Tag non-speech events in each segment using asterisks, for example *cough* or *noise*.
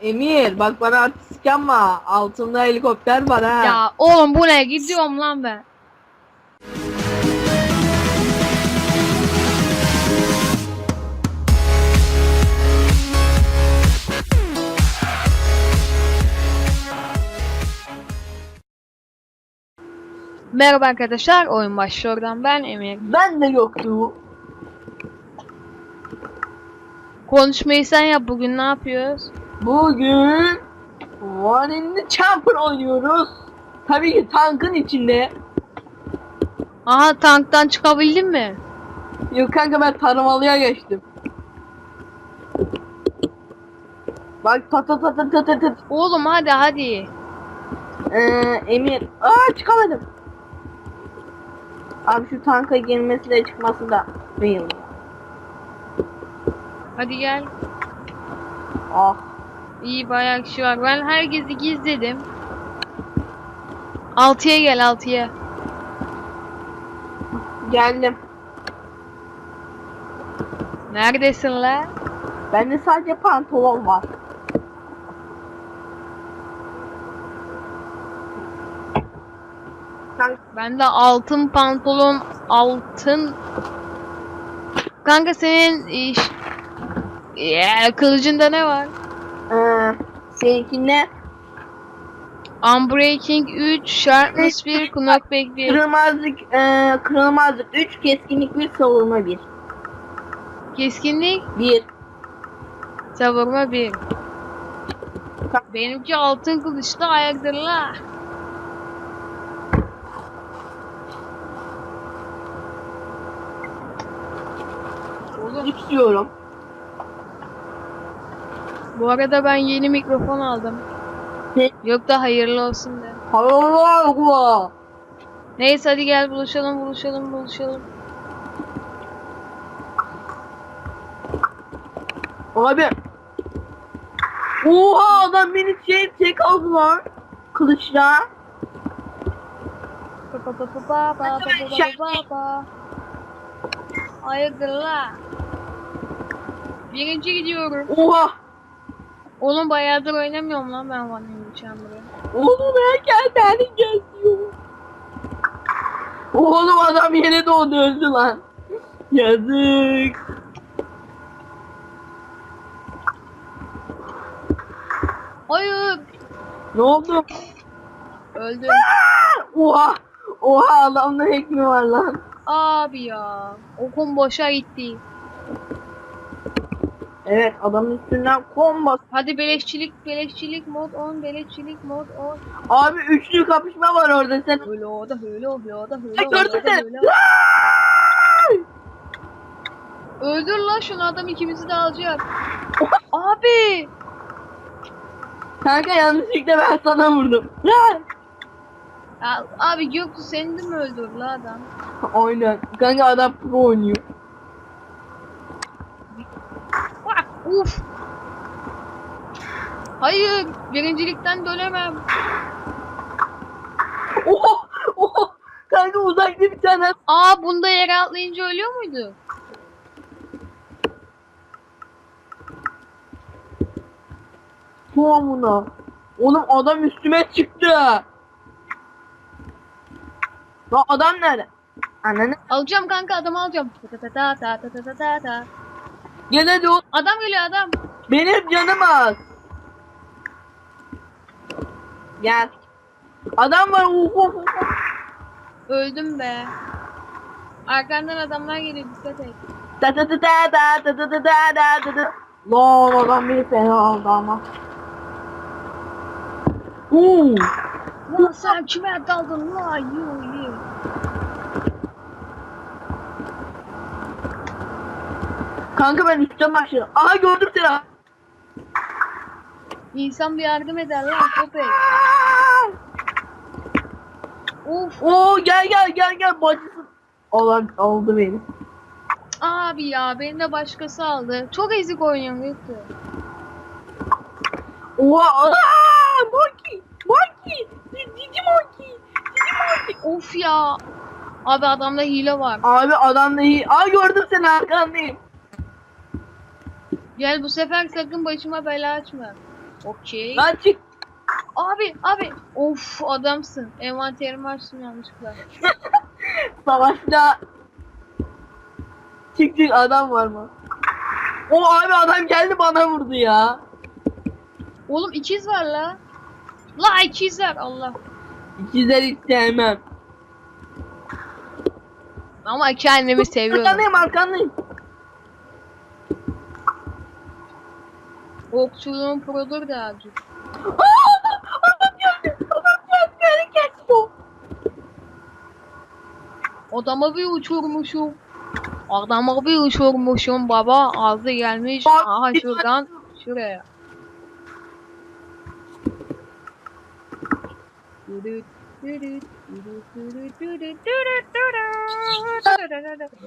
Emir bak bana artistik yapma. Altımda helikopter var ha. Ya oğlum bu ne? Gidiyorum lan ben. Merhaba arkadaşlar, oyun başlıyordan ben Emir. Ben de yoktu. Konuşmayı sen yap, bugün ne yapıyoruz? Bugün One in the Champer oynuyoruz. Tabii ki tankın içinde. Aha tanktan çıkabildin mi? Yok kanka ben tarımalıya geçtim. Bak ta ta ta ta ta ta ta. Oğlum hadi hadi. Ee, Emir. Aa çıkamadım. Abi şu tanka girmesi de çıkması da değil. Hadi gel. Ah. İyi bayağı kişi var. Ben herkesi gizledim. 6'ya gel 6'ya. Geldim. Neredesin la? Bende sadece pantolon var. Bende altın pantolon, altın... Kanka senin iş... Yeah, kılıcında ne var? Ee, seninkinde Unbreaking 3, Sharpness 1, Knockback 1. kırılmazlık, ee, kırılmazlık 3, keskinlik 1, savurma 1. Keskinlik, 1. savurma 1. Benimki altın kılıçlı ayakdır la. Oğlum 3 diyorum. Bu arada ben yeni mikrofon aldım. Ne? Yok da hayırlı olsun de. Hayırlı olsun. Neyse hadi gel buluşalım buluşalım buluşalım. Abi. Oha adam beni şey tek aldı lan. Kılıçla. Hayırdır la. Birinci gidiyorum. Oha. Oğlum bayağıdır oynamıyorum lan ben Vanilla Chamber'ı. Oğlum erkenden geziyor. Oğlum adam yeni doğdu öldü lan. Yazık. Hayır. Ne oldu? Öldüm. Oha. Oha adamda hack mi var lan? Abi ya. Okum boşa gitti. Evet adamın üstünden komba. Hadi beleşçilik, beleşçilik mod 10, beleşçilik mod 10. Abi üçlü kapışma var orada sen. Öyle o da öyle o da öyle Ay, seni. öyle. Öldür lan şunu adam ikimizi de alacak. *laughs* Abi. Kanka yanlışlıkla ben sana vurdum. Ya, abi Göksu seni de mi öldür la adam? Aynen. Kanka adam pro oynuyor. Uf. Hayır, birincilikten dönemem. Oho! Oho! Kanka uzakta bir tane. Aa bunda yere atlayınca ölüyor muydu? Tuğamına. Oğlum adam üstüme çıktı. Lan adam nerede? Ananı. Alacağım kanka adamı alacağım. Ta ta ta ta ta ta ta ta ta. Hadi oğlum. Adam geliyor adam. Benim canım az. Gel. Adam var. Uf, uf, uf. Öldüm be. Arkandan adamlar geliyor dikkat et. Ta ta ta ta ta ta ta ta ta ta ta ta. Lan adam beni fena aldı ama. Uuu. Lan sen kime daldın la yuh yuh. Kanka ben üstten başladım. Aha gördüm seni. İnsan bir yardım eder lan köpek. Uf Oo gel gel gel gel bacısı. Olan aldı beni. abi ya beni de başkası aldı. Çok ezik oynuyorum Göktuğ. Oha aa, monkey monkey cici monkey cici monkey. Of ya. Abi adamda hile var. Abi adam da iyi. Aa gördüm seni arkandayım. Gel bu sefer sakın başıma bela açma. Okey. Lan çık. Abi abi. Of adamsın. Envanterimi açtım yanlışlıkla. *laughs* Savaşta. Çık çık adam var mı? O abi adam geldi bana vurdu ya. Oğlum ikiz var la. La ikizler Allah. İkizler hiç sevmem. Ama kendimi seviyorum. Arkandayım arkandayım. Okçuluğun produr da azıcık. Adam geldi. Adam geldi. Hareket bu. Adama bir uçurmuşum. Adama bir uçurmuşum baba. Ağzı gelmiş. Bak, Aha şuradan şuraya.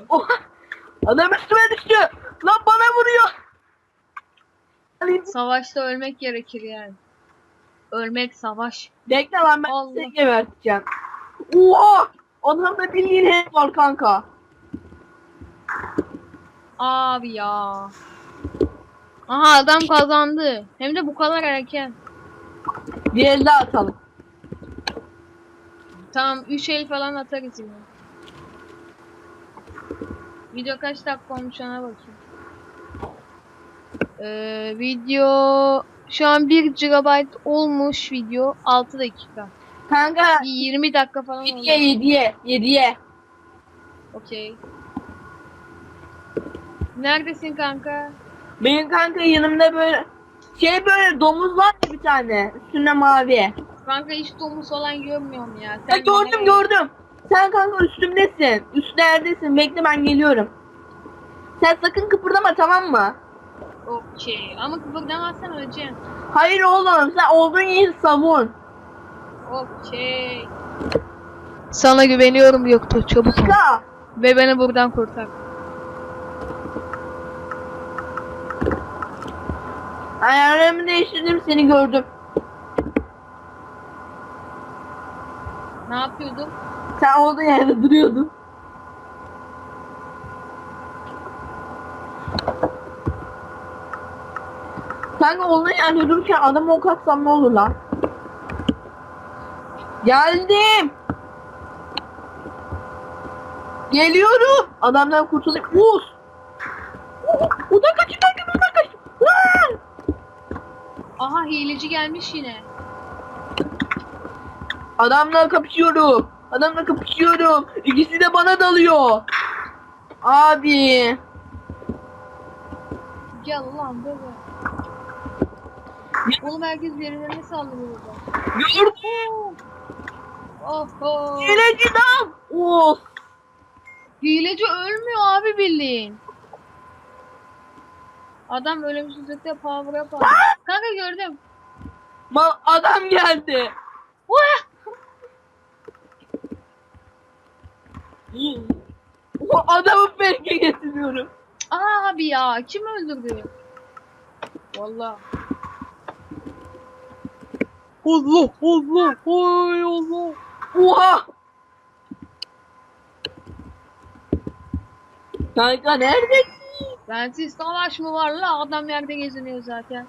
Oha. Adam üstüme düştü. Lan bana vuruyor. Savaşta ölmek gerekir yani. Ölmek savaş. Bekle lan ben Allah. seni geberteceğim. Oha. Adamda bildiğin hep var kanka. Abi ya. Aha adam kazandı. Hem de bu kadar erken. Bir el daha atalım. Tamam 3 el falan atarız yine. Video kaç dakika olmuş ona bakayım. Ee, video şu an 1 GB olmuş video 6 dakika. Kanka Bir 20 dakika falan oldu. 7'ye 7'ye 7'ye. Okey. Neredesin kanka? Benim kanka yanımda böyle şey böyle domuz var ya bir tane üstünde mavi. Kanka hiç domuz falan görmüyorum ya. Ha, Sen gördüm nereye- gördüm. Sen kanka üstümdesin. Üstleridesin. Bekle ben geliyorum. Sen sakın kıpırdama tamam mı? Okey. Ama kıpırdamazsan öleceksin. Hayır oğlum sen olduğun yeri savun. Okey. Sana güveniyorum Göktuğ çabuk ol. Ve beni buradan kurtar. Ayarlarımı değiştirdim seni gördüm. Ne yapıyordum? Sen olduğun yerde duruyordun. Kanka olduğun yerde dururken adamı ok atsam ne olur lan? Geldim. Geliyorum. Adamdan kurtulayım. Vur. O da kaçın kanka o da kaç. Vur. Aha hileci gelmiş yine. Adamla kapışıyorum. Adamla kapışıyorum. İkisi de bana dalıyor. Abi. Gel lan böyle. Oğlum herkes birilerine saldırıyor burada. Gördüm. Oho. Hileci dam. Of. Hileci ölmüyor abi bildiğin. Adam ölümsüzlükte power up aldı. Kanka gördüm. Ma adam geldi. *laughs* O adamı felke getiriyorum. Abi ya kim öldürdü? Valla. Allah Allah oy Allah. Oha. Kanka neredesin? Bensiz savaş mı var la? Adam yerde geziniyor zaten.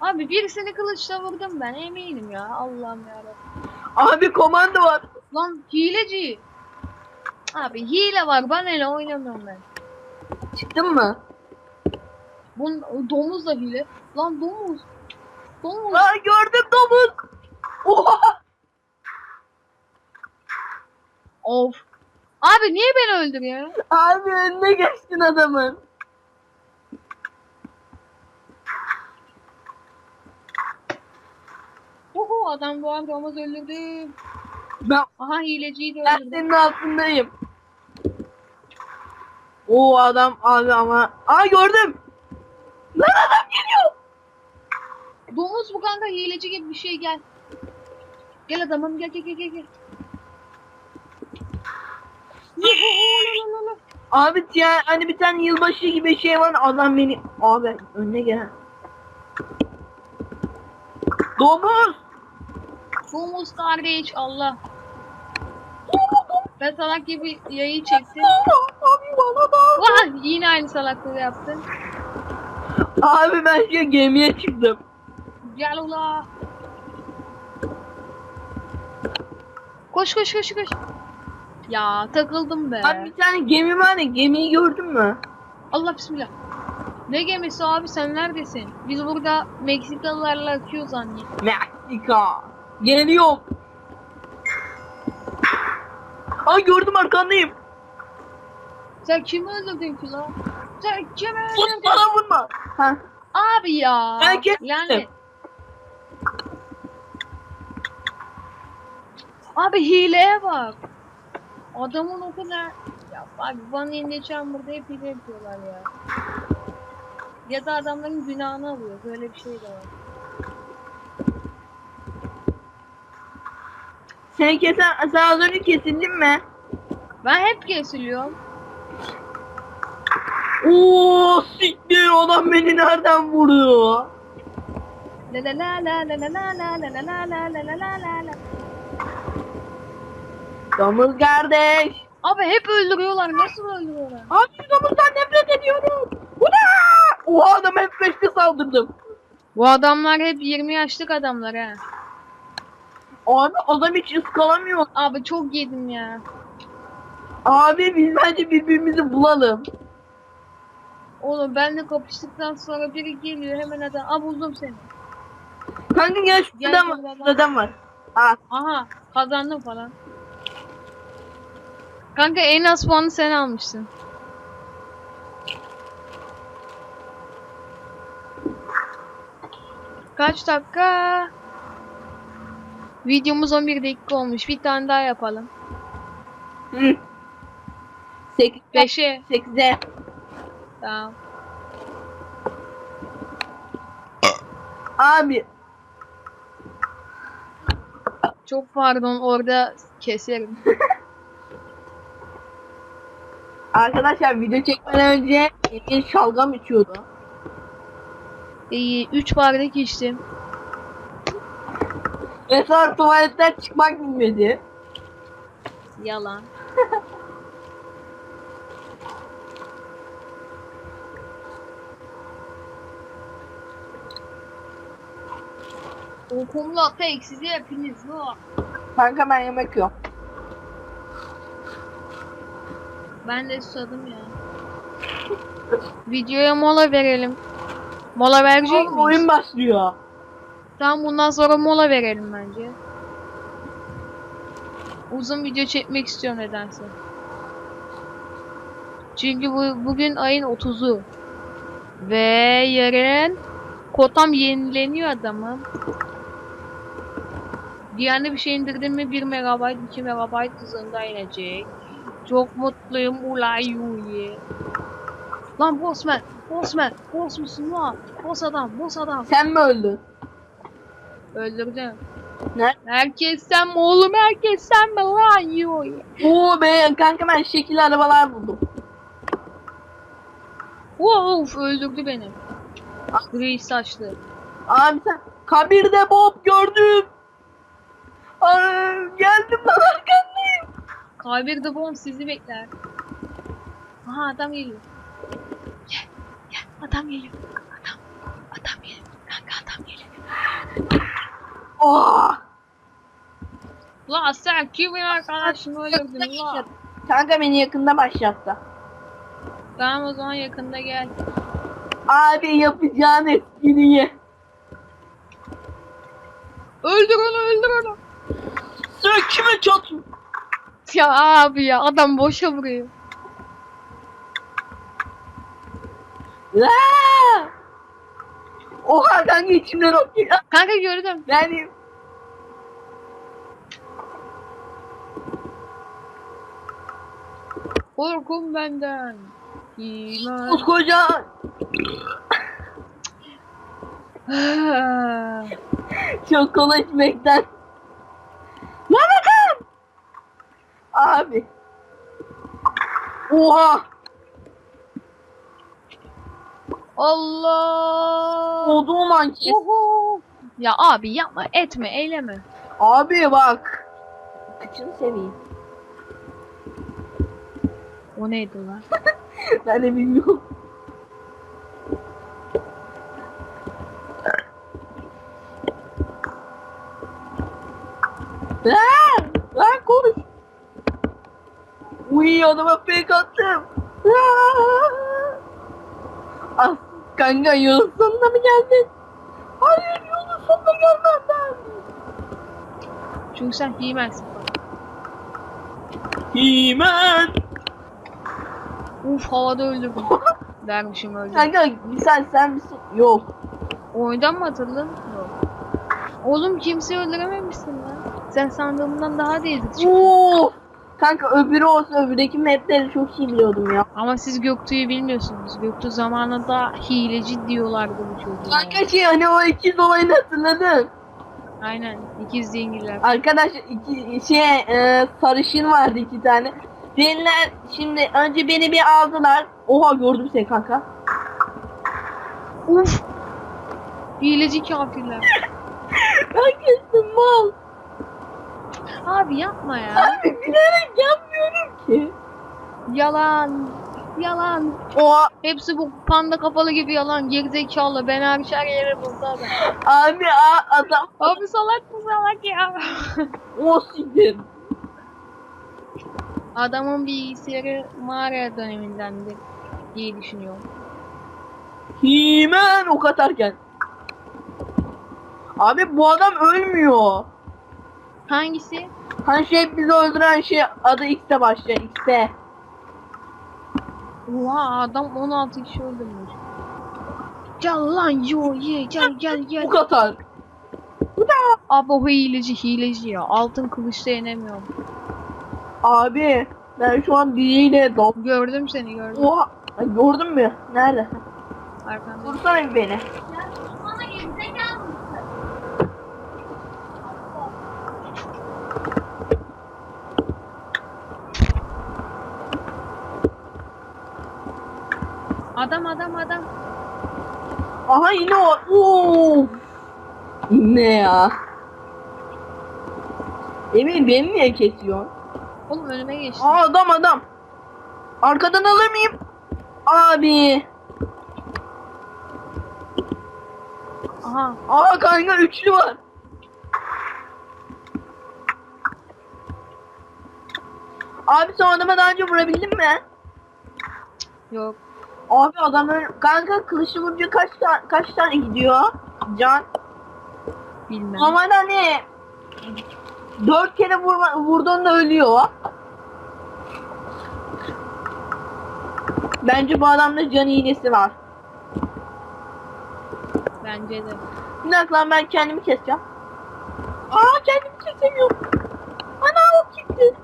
Abi birisini kılıçla vurdum ben eminim ya. Allah'ım yarabbim. Abi komando var. Lan hileci. Abi hile var ben öyle oynamıyorum ben. Çıktın mı? Bun domuz da hile. Lan domuz. Domuz. Aa gördüm domuz. Oha. Of. Abi niye beni öldürüyor? Abi önüne geçtin adamın. Uhu adam doğan domuz öldürdü. Ben, Aha hileciyi de ben öldürdü. senin altındayım. O adam abi ama. Aa gördüm. Lan adam geliyor. Domuz bu kanka hileci gibi bir şey gel. Gel adamım gel gel gel gel. gel. Abi ya hani bir tane yılbaşı gibi şey var adam beni abi önüne gelen. Domuz. Domuz kardeş Allah. Ben salak gibi yayı çektim. Abi bana da. Vah yine aynı salaklığı yaptın. Abi ben şu gemiye çıktım. Gel ula. Koş koş koş koş. Ya takıldım be. Abi bir tane gemi var ya gemiyi gördün mü? Allah bismillah. Ne gemisi abi sen neredesin? Biz burada Meksikalılarla akıyoruz anne. Meksika. Geliyorum. Ay gördüm arkandayım. Sen kimi öldürdün ki lan? Sus öldürdün? bana vurma. Ha. Abi ya. Ben kestim. Yani. Abi hileye bak. Adamın o kadar... Ya bak bana ineceğim burada hep hile yapıyorlar ya. Ya da adamların günahını alıyor. Böyle bir şey de var. Seni kesen, sen az önce kesildin mi? Ben hep kesiliyorum. Oo siktir adam beni nereden vuruyor? La la la la la la la la la la la la la la la la. Domuz kardeş. Abi hep öldürüyorlar. Nasıl öldürüyorlar? Abi şu domuzdan nefret ediyorum. Bu ne? O adam hep peşte saldırdım. Bu adamlar hep 20 yaşlık adamlar ha. Abi adam hiç ıskalamıyor. Abi çok yedim ya. Abi biz bence birbirimizi bulalım. Oğlum benle kapıştıktan sonra biri geliyor hemen adam. Aa buldum seni. Kanka gel Gel şuradan gel, var. gel. Şuradan var. Ha. Aha kazandım falan. Kanka en az puanı sen almışsın. Kaç dakika? Videomuz 11 dakika olmuş. Bir tane daha yapalım. Hı. 8 5'e. 8'e. Tamam. Abi Çok pardon orada keserim. *laughs* arkadaşlar video çekmeden önce Emir şalgam içiyordu. İyi 3 bardak içtim. Ve sonra tuvaletten çıkmak bilmedi. Yalan. *laughs* Okumla tek size hepiniz var. Kanka ben yemek yok. Ben de susadım ya. Videoya mola verelim. Mola verecek Oğlum miyiz? oyun başlıyor. Tamam bundan sonra mola verelim bence. Uzun video çekmek istiyorum nedense. Çünkü bu bugün ayın 30'u. Ve yarın kotam yenileniyor adamım. Diğerine bir şey indirdim mi 1 MB 2 MB hızında inecek. Çok mutluyum ulay yuyi. Lan bossman, bossman, boss musun lan? Boss adam, boss adam. Sen mi öldün? Öldürdüm. Ne? Herkes sen mi oğlum herkes sen mi lan yuyi. Oo be kanka ben şekilli arabalar buldum. Of öldürdü beni. Gri saçlı. Abi sen kabirde Bob gördüm. Aa, geldim lan arkandayım. Kabir de bom sizi bekler. Aha adam geliyor. Gel gel adam geliyor. Adam adam geliyor. Kanka adam geliyor. Oh. La sen kimin arkadaşını öldürdün la? Kanka beni yakında başlattı. Tamam o zaman yakında gel. Abi yapacağın espriyi. Öldür onu öldür onu. Kime çatın? Ya abi ya adam boşa vuruyor. Aa! Oha kanka içimden okuyor. Kanka gördüm. Yani Korkun benden. İman. koskoca çok kola Abi. Oha. Allah. Olduğum an kes. Oho. Ya abi yapma etme eyleme. Abi bak. Kıçını seveyim. O neydi lan? *laughs* ben de bilmiyorum. Ah! Uy adama fake attım. Aa! Ah, kanka yolun sonuna mı geldin? Hayır yolun sonuna gelmem ben. Çünkü sen giymezsin. Himen. Uf havada öldürdüm. *laughs* Dermişim öldü. Kanka sen sen misin? Yok. Oyundan mı atıldın? Yok. Oğlum kimseyi öldürememişsin lan. Sen sandığımdan daha değildin. Oo. Kanka öbürü olsa öbürdeki mapleri çok iyi biliyordum ya. Ama siz Göktuğ'u bilmiyorsunuz. Göktuğ zamanında hileci diyorlardı bu çocuğa. Kanka şey hani o ikiz olayını hatırladın. Aynen. ikiz dingiller. Arkadaş iki şey e, sarışın vardı iki tane. Benler şimdi önce beni bir aldılar. Oha gördüm seni kanka. Uf. Hileci kafirler. *laughs* Kanka mal. Abi yapma ya. Abi bilerek yapmıyorum ki. Yalan. Yalan. Oha Hepsi bu panda kafalı gibi yalan. Gerizekalı. Ben hariç her yere buldu adam. abi a, adam Abi salak mı salak ya? o siktir. Adamın bilgisayarı mağara dönemindendi diye düşünüyorum. Himen ok atarken. Abi bu adam ölmüyor. Hangisi? Hani şey bizi öldüren şey adı X'te başlıyor X'te. Oha adam 16 kişi öldürmüş. Gel lan yo ye gel gel *laughs* gel. Ok atar. Abi o hileci hileci ya. Altın kılıçla yenemiyorum. Abi ben şu an biriyle dol. Gördüm seni gördüm. Oha Ay, gördün mü? Nerede? Arkanda. Vursana bir beni. Adam adam adam. Aha yine o. Oo. Ne ya? Emin beni niye kesiyor? Oğlum önüme geçti. Aa adam adam. Arkadan alır mıyım? Abi. Aha. Aa kanka üçlü var. Abi sen adama daha önce vurabildin mi? Yok. Abi adamın kanka kılıçlı vurunca kaç tane kaç tane gidiyor? Can. Bilmem. Normalde hani dört kere vurma, vurduğunda ölüyor. Bence bu adamda can iğnesi var. Bence de. Bir dakika lan ben kendimi keseceğim. Aa kendimi kesemiyorum. Ana o gitti.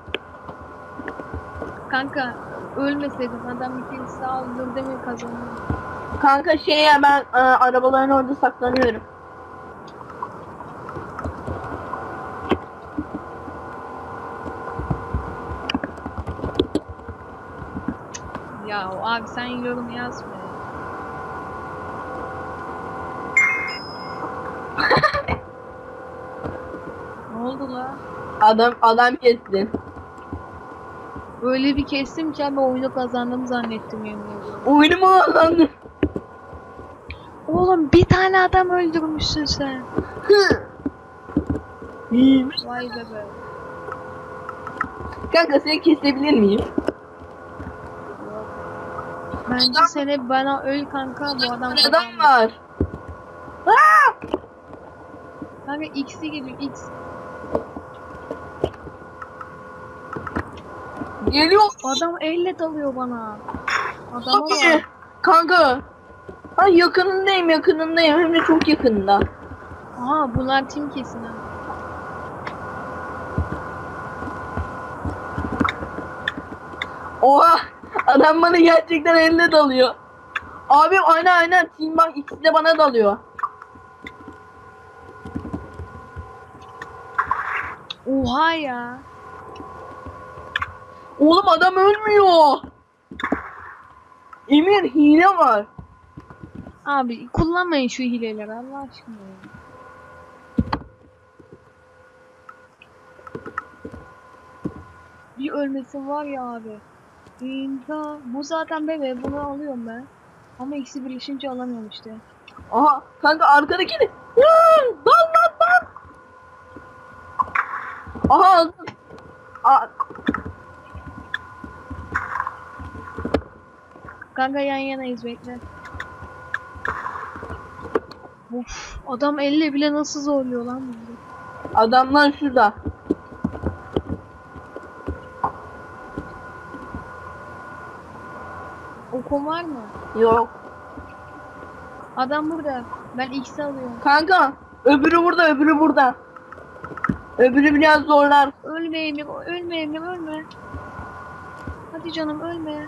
Kanka ölmeseydin adam bir kere saldırdı demir kazanıyor. Kanka şey ya ben e, arabaların orada saklanıyorum. Ya abi sen yorum yazma ya. *laughs* ne oldu la? Adam adam kesti. Öyle bir kestim ki abi oyunu kazandım zannettim yemin ediyorum. Oyunu mu kazandı? Oğlum bir tane adam öldürmüşsün sen. İyiymiş. Vay be be. Kanka seni kesebilir miyim? Bence seni bana öl kanka bu adam Adam kazandı. var. Aa! Kanka X'i gibi X. Geliyor. Adam elle dalıyor bana. Adama Abi. bak. Kanka. Ha yakınındayım yakınındayım hem de çok yakında. Aha bunlar tim kesin ha. Oha adam bana gerçekten elle dalıyor. Abim aynen aynen Team bak ikisi de bana dalıyor. Oha ya. Oğlum adam ölmüyor. Emir hile var. Abi kullanmayın şu hileleri Allah aşkına. Bir ölmesi var ya abi. İnta. Bu zaten bebe bunu alıyorum ben. Ama ikisi birleşince alamıyorum işte. Aha kanka arkadaki. Hı, Dal lan dal. Aha. Aa, Kanka yan yanayız bekle. Of adam elle bile nasıl zorluyor lan bizi. adamlar şurada. Okun var mı? Yok. Adam burada. Ben X'i alıyorum. Kanka öbürü burada öbürü burada. Öbürü biraz zorlar. Ölme Emir, ölme Emir, ölme. Hadi canım ölme.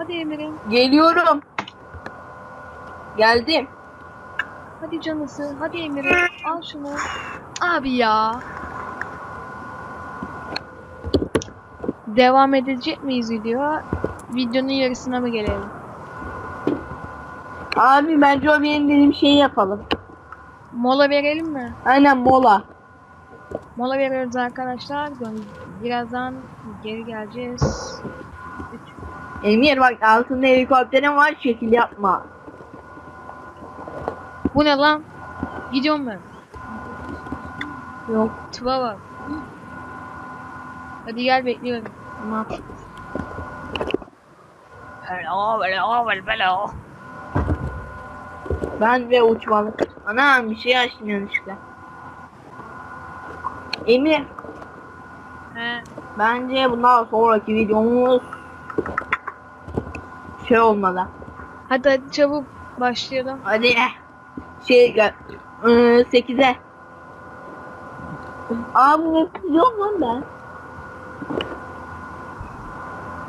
Hadi Emir'im. Geliyorum. Geldim. Hadi canısı. Hadi Emir'im. Al şunu. Abi ya. Devam edecek miyiz video? Videonun yarısına mı gelelim? Abi bence o benim dediğim şeyi yapalım. Mola verelim mi? Aynen mola. Mola veriyoruz arkadaşlar. Birazdan geri geleceğiz. Emir bak altında helikopterin var şekil yapma. Bu ne lan? Gidiyorum ben. Yok. Tıva bak. Hadi gel bekliyorum. Tamam. Hello, hello, hello. Ben ve uçmalı. Anam bir şey açtım yanlışlıkla. Emir He. bence bundan sonraki videomuz şey olmalı. Hadi hadi çabuk başlayalım. Hadi şey gel. Ee, 8'e. Abi ne yapıyorum lan ben?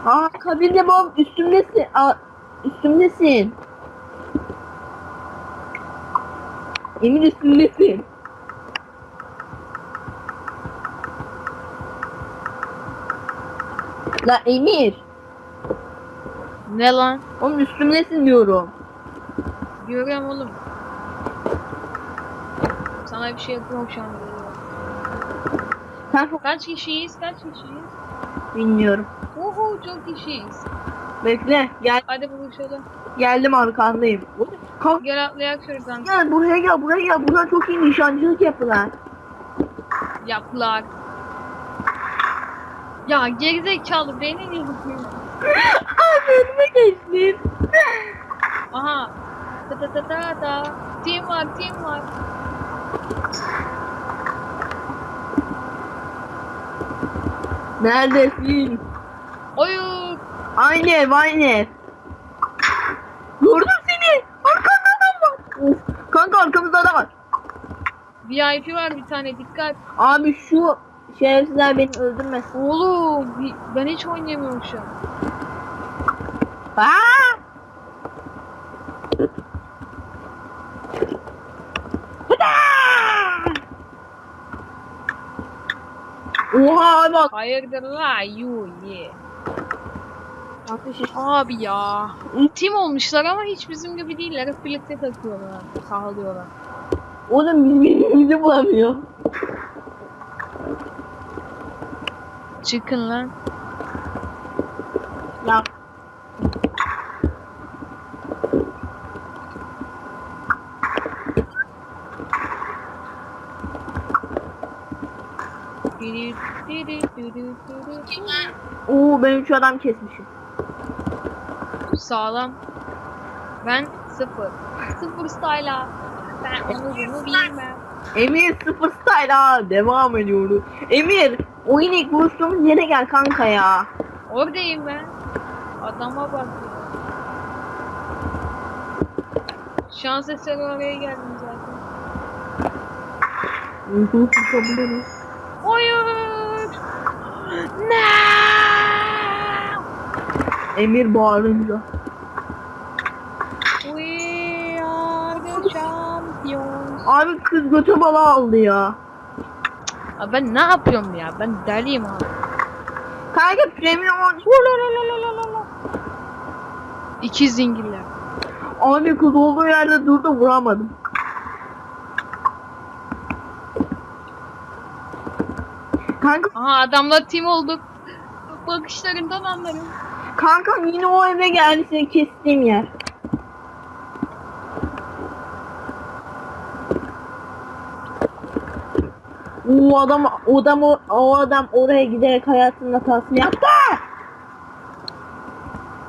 Aa kabinde bomb üstümdesin. Aa, üstümdesin. Emin üstümdesin. La Emir. Ne lan? Oğlum üstümdesin diyorum. Görüyorum oğlum. Sana bir şey yapıyorum şu an. Kanka Kaç kişiyiz? Kaç kişiyiz? bilmiyorum. Uhu çok kişiyiz. Bekle gel Hadi buluşalım. geldim arkandayım. Kalk Gel atlayak şuradan. gel buraya gel buraya gel. Buradan çok iyi nişancılık yapılar. Yaplar. Ya gerizekalı beni niye *laughs* önüme geçtin. Aha. Ta ta ta ta ta. Team var, team var. Neredesin? Oyun. Aynı ev aynı ev. Gördüm seni. Arkanda adam var. Of. Kanka arkamızda adam var. VIP var bir tane dikkat. Abi şu şerefsizler beni öldürmesin. Oğlum ben hiç oynayamıyorum şu an. Aa! Oha bak. Hayırdır la yu ye. Abi ya. Team olmuşlar ama hiç bizim gibi değiller. Hep birlikte takıyorlar. Kahlıyorlar. Oğlum biz birbirimizi bulamıyor. Çıkın lan. Ya Oo ben üç adam kesmişim. Sağlam. Ben sıfır. Sıfır style'a. Ben onu bunu bilmem. Emir sıfır style ha devam ediyoruz. Emir oyun ilk buluştuğumuz yere gel kanka ya. Oradayım ben. Adama bak. Şans eseri oraya geldim zaten. Uygun kabul Hayır. No! Emir bağırınca. We are the champions. Abi kız götü bala aldı ya. Abi ben ne yapıyorum ya? Ben deliyim abi. Kanka premium olmuş. İki zingirler. Abi kız olduğu yerde durdu vuramadım. Kanka Aha adamla team olduk. Bakışlarından anlarım. Kanka yine o eve geldi seni kestiğim yer. O adam, o adam, o adam oraya giderek hayatının hatasını yaptı.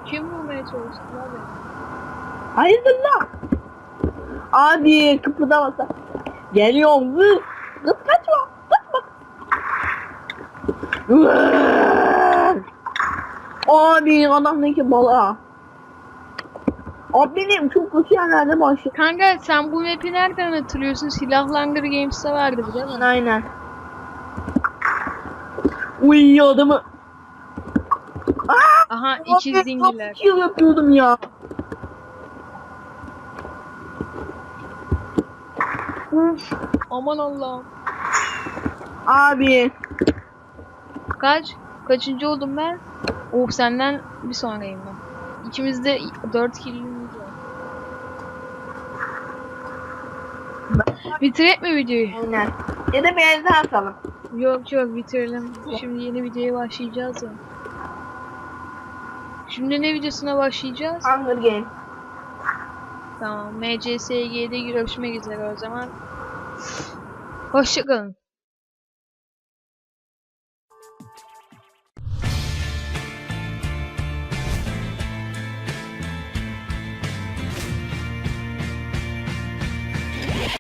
Kim vurmaya çalıştı beni? Hayırdır lan? Abi kıpırdamasa. Geliyorum kız. Kız kaçma. Kaçma. Abi adamdaki balığa. Abi benim çok kötü yerlerde başladı. Kanka sen bu map'i nereden hatırlıyorsun? Silahlandır Games'te vardı değil mi? Aynen. Uy adamı. Aa, Aha ikiz abi, zingiler. kill yapıyordum ya. Uf. Aman Allah'ım. Abi. Kaç? Kaçıncı oldum ben? Of senden bir sonrayım ben. İkimizde 4 kill'imiz var. Bitirek mi videoyu? Aynen. Ya da benzer atalım. Yok yok bitirelim. Şimdi yeni videoya başlayacağız ya. Şimdi ne videosuna başlayacağız? Hunger Game. Tamam. MCSG'de görüşmek üzere o zaman. Hoşçakalın.